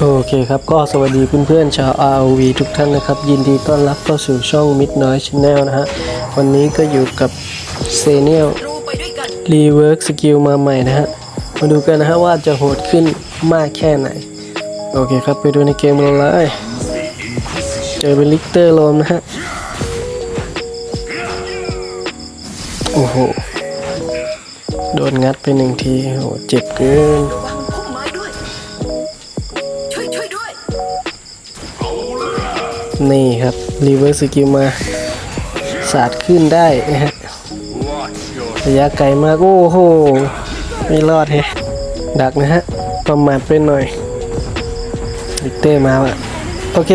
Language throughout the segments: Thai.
โอเคครับ ก็สวัสดีเพื่อนๆชาว ROV ทุกท่านนะครับ ยินดีต้อนรับเข้าสู่ช่อง Mid Noise Channel นะฮะ วันนี้ก็อยู่กับเซเนียลรีเวิร์กสกิลมาใหม่นะฮะ มาดูกันนะฮะว่าจะโหดขึ้นมากแค่ไหน โอเคครับ ไปดูในเกมกันเลยเจอเป็นลิกเตอร์โลมนะฮะ โอ้โห โดนงัดไปหนึ่งทีโหเจ็บเกิน นี่ครับรีเวิร์สสกิลมาสาดขึ้นได้นะฮะระยะไกลมาก โอ้โห ไม่รอดแฮะดักนะฮะ ประมาทไปหน่อยลิกเตอร์มาอะโอเค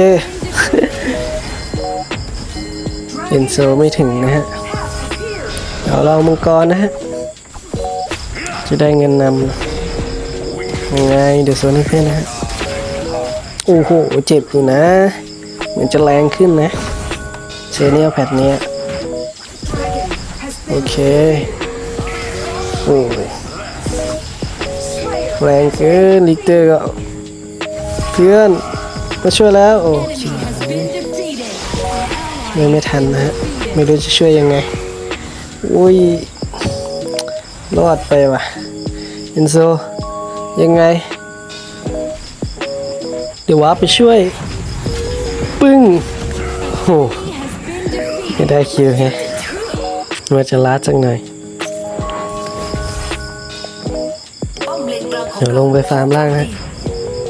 เอ็นโซไม่ถึงนะฮะเดี๋ยวเรามังกรนะฮะ จะได้เงินนำยังไงเดี๋ยวโซนให้เพื่อนนะฮะ โอ้โห เจ็บอยู่นะ มือนจะแรงขึ้นนะเซเนียลแพทเนี้ยโอเคโอ้แรงเกินลิกเตอร์ก็เพื่อนมาช่วยแล้วโอ้ยไม่ทันนะฮะไม่รู้จะช่วยยังไงอุ้ยรอดไปว่ะเอนโซยังไง เดี๋ยววาไปช่วย ปึ้งโอ้โหไม่ได้คิวแฮะว่าจะลัดจังหน่อยเลนกลางของเดี๋ยวลงไปฟาร์มล่างฮะ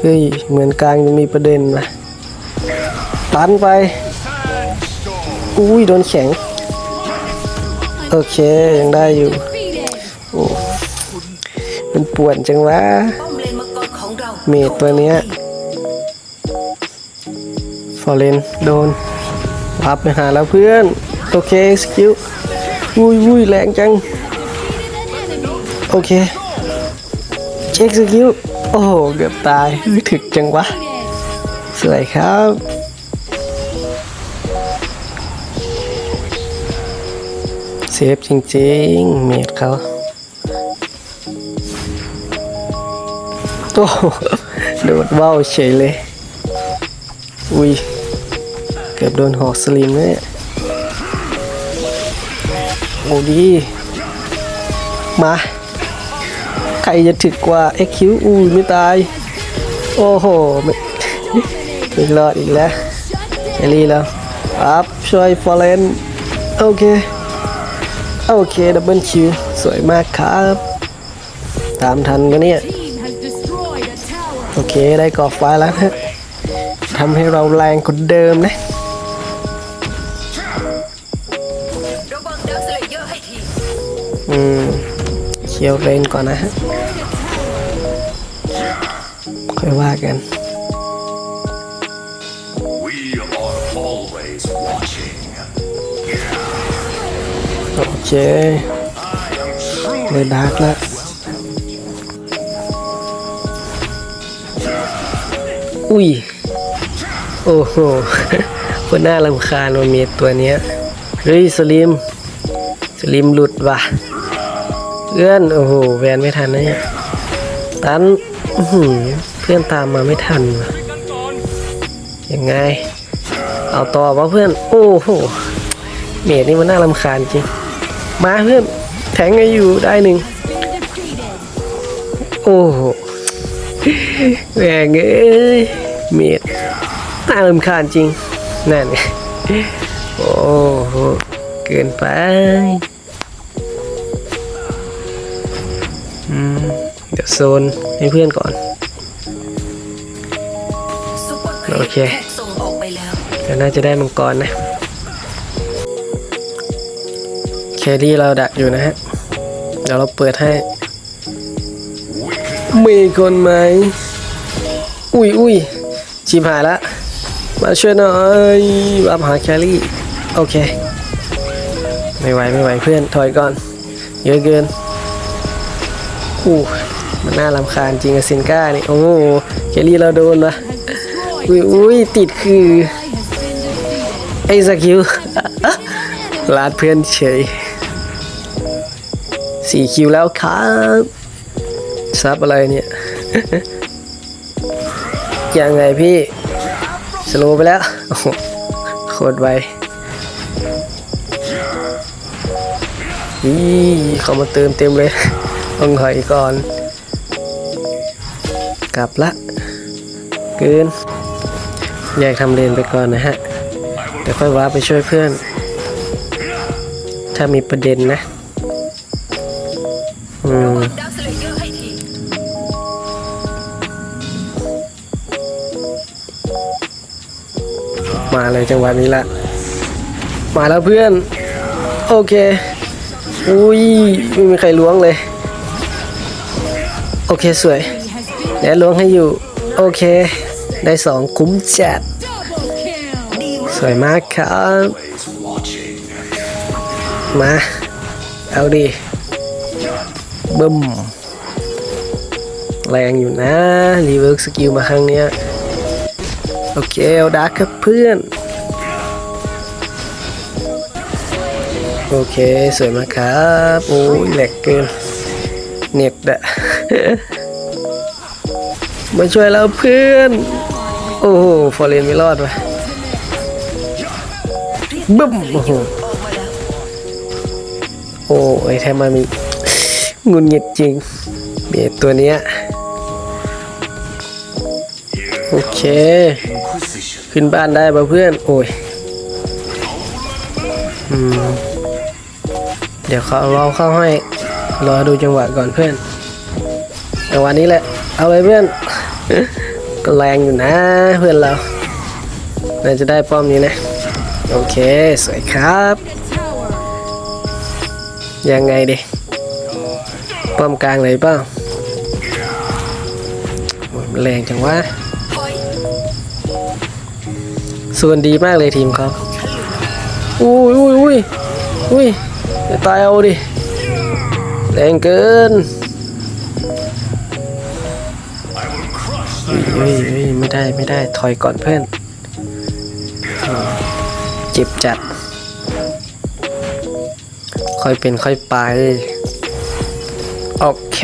เฮ้ย เหมือนกลางจะมีประเด็นนะตันไป อุ้ย โดนแข็ง โอเค ยังได้อยู่โอ้มันปวดจังวะ เมดตัวเนี้ย อเรนโดนพับไปหาแล้วเพื่อน โอเคสกิลอุ้ยอุ้ยแรงจัง โอเค เช็คสกิล โอ้โห เกือบตายถึกจังวะ สวยครับเซฟจริงๆ เมดเขาโอ้โดดว่าวเฉยเลย อุ้ย เกือบโดนหอกสลิมเนี่ยโอ้ดี มา ใครจะถึกกว่า XQ อุ้ยไม่ตาย โอ้โหไม่ไม่รอดอีกแล้วเอลี่แล้วปั๊บช่วยฟอร์เรนโอเค โอเค ดับเบิลคิว สวยมากครับ ตามทันกันเนี่ย โอเค ได้กรอบไฟแล้วนะทำให้เราแรงกว่าเดิมนะ อืมเคียวเลนก่อนนะฮะ ค่อยว่ากัน We are always watching. โอเคเลยดาร์กแล้วอุ้ย โอ้โหคนน่ารำคาญมันมีตัวเนี้ย เฮ้ย สลิม สลิมหลุดว่ะ เพื่อนโอ้โหแวนไม่ทันนะเนี่ยตันอื้อหือเพื่อนตามมาไม่ทันยังไง เอาต่อวะเพื่อนโอ้โหเมดนี่มันน่ารำคาญจริง มาเพื่อนแทงให้อยู่ได้หนึ่งโอ้โหแหวงเอ้ยเมดน่ารำคาญจริงนั่นโอ้โหเกินไป โซนให้เพื่อนก่อน โอเคกส่งออกไปแล้วเดี๋ยวน่าจะได้มังกรนะแครี่เราดักอยู่นะฮะ เดี๋ยวเราเปิดให้ มีคนไหม อุ้ยอุ้ยชิบหายละ มาช่วยหน่อยมาหาแครี่ โอเค ไม่ไหว ไม่ไหวเพื่อน ถอยก่อน เยอะเกินอู้ มันน่ารำคาญจริงอะซินก้านี่ โอ้โหแครี่เราโดนวะอุ้ยอุ้ยติดคือ ไอ้สกิลลาดเพื่อนเฉยสี่คิวแล้วครับซับอะไรเนี่ย ยังไงพี่ สโลไปแล้วโคตรไวอีเขามาเติมเต็มเลยต้องถอยก่อน กลับละเกินแยกทำเลนไปก่อนนะฮะเดี๋ยวค่อยว้าไปช่วยเพื่อน ถ้ามีประเด็นนะ อืมมาเลยจังหวะนี้ละ มาแล้วเพื่อน โอเค อุ้ยไม่มีใครล้วงเลย โอเคสวย Has been แล้วล้วงให้อยู่ โอเค ได้สองคุ้มจัด สวยมากครับ มา เอาดิบึ้มแรงอยู่นะ รีเวิร์กสกิลมาครั้งเนี้ย โอเค เอาดาร์กครับเพื่อน โอเค สวยมากครับ โอ้ยแหลกเกิน เน็ตอะ มาช่วยเราเพื่อน โอ้โหฟอร์เรนไม่รอดว่ะบึ้มโอ้โหออกมาแล้วโอ้ยแทมมามีงุนหงิดจริงเบียดตัวเนี้ยโอเค ขึ้นบ้านได้ป่ะเพื่อน โอ้ยเดี๋ยวเขาเราเข้าให้รอดูจังหวะก่อนเพื่อนจังหวะนี้แหละ เอาเลยเพื่อน ก็แรงอยู่นะเพื่อนเราน่าจะได้ป้อมนี้นะ โอเค สวยครับ ยังไงดิ ป้อมกลางเลยเปล่าแรงจังวะส่วนดีมากเลยทีมเขาอุ้ยอุ้ยอุ้ยอุ้ยตายเอาดิ แรงเกิน อุ้ยอุ้ยไม่ได้ไม่ได้ถอยก่อนเพื่อน เจ็บจัด ค่อยเป็นค่อยไป โอเค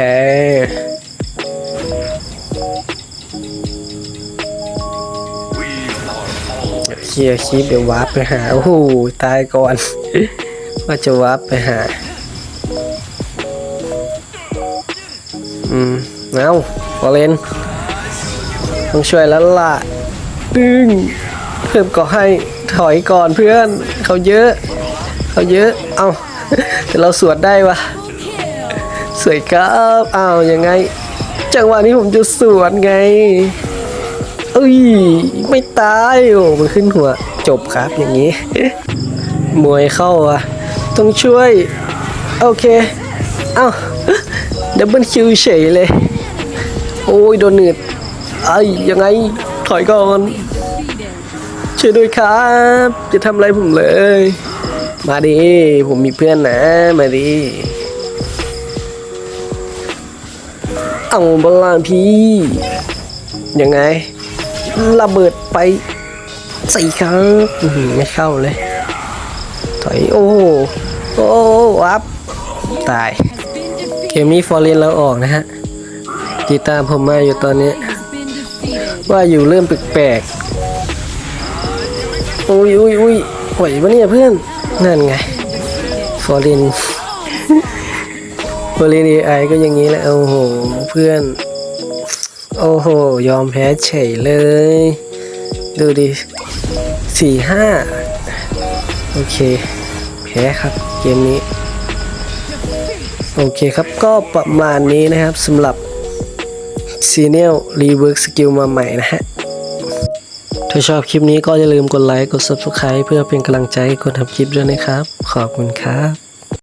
เคลียร์คลิปเดี๋ยววาร์ปไปหา โอ้โห ตายก่อน ว่าจะวาร์ปไปหา อืม เอาพอเลน ต้องช่วยแล้วล่ะดึงเพิ่มก็ให้ถอยก่อนเพื่อนเขาเยอะเขาเยอะเอาแต่เราสวดได้วะสวยครับเอาวยังไง จังหวะนี้ผมจะสวนไงเอ้ยไม่ตายโอ้มันขึ้นหัวจบครับอย่างนี้มวยเข้าอะต้องช่วย โอเค เอ้าดับเบิลคิวเฉยเลย โอ้ยโดนหนืด ไอ้ยยังไงถอยก่อน ช่วยด้วยครับจะทำอะไรผมเลย มาดิผมมีเพื่อนนะ มาดิเอาบอลลาพี่ ยังไง ระเบิดไปสี่ครั้งไม่เข้าเลย ถอย โอ้โอ้วับตาย เกมนี้ฟอร์เรนเราออกนะฮะติดตามผมมาอยู่ตอนนี้ ว่าอยู่เริ่มแปลกๆอุ้ยอุ้ยอุ้ยหวปะเนี่ยเพื่อน นั่นไง ฟอร์เรนฟอร์เรนไอก็อย่างนี้แหละ โอ้โห เพื่อน โอ้โห ยอมแพ้เฉยเลย ดูดิสี่ห้าโอเค แพ้ครับเกมนี้ โอเคครับก็ประมาณนี้นะครับสำหรับ ซีเนียลรีเวิร์กสกิลมาใหม่นะฮะ ถ้าชอบคลิปนี้ก็อย่าลืมกดไลค์ กด Subscribe เพื่อเป็นกำลังใจให้คนทำคลิปด้วยนะครับ ขอบคุณครับ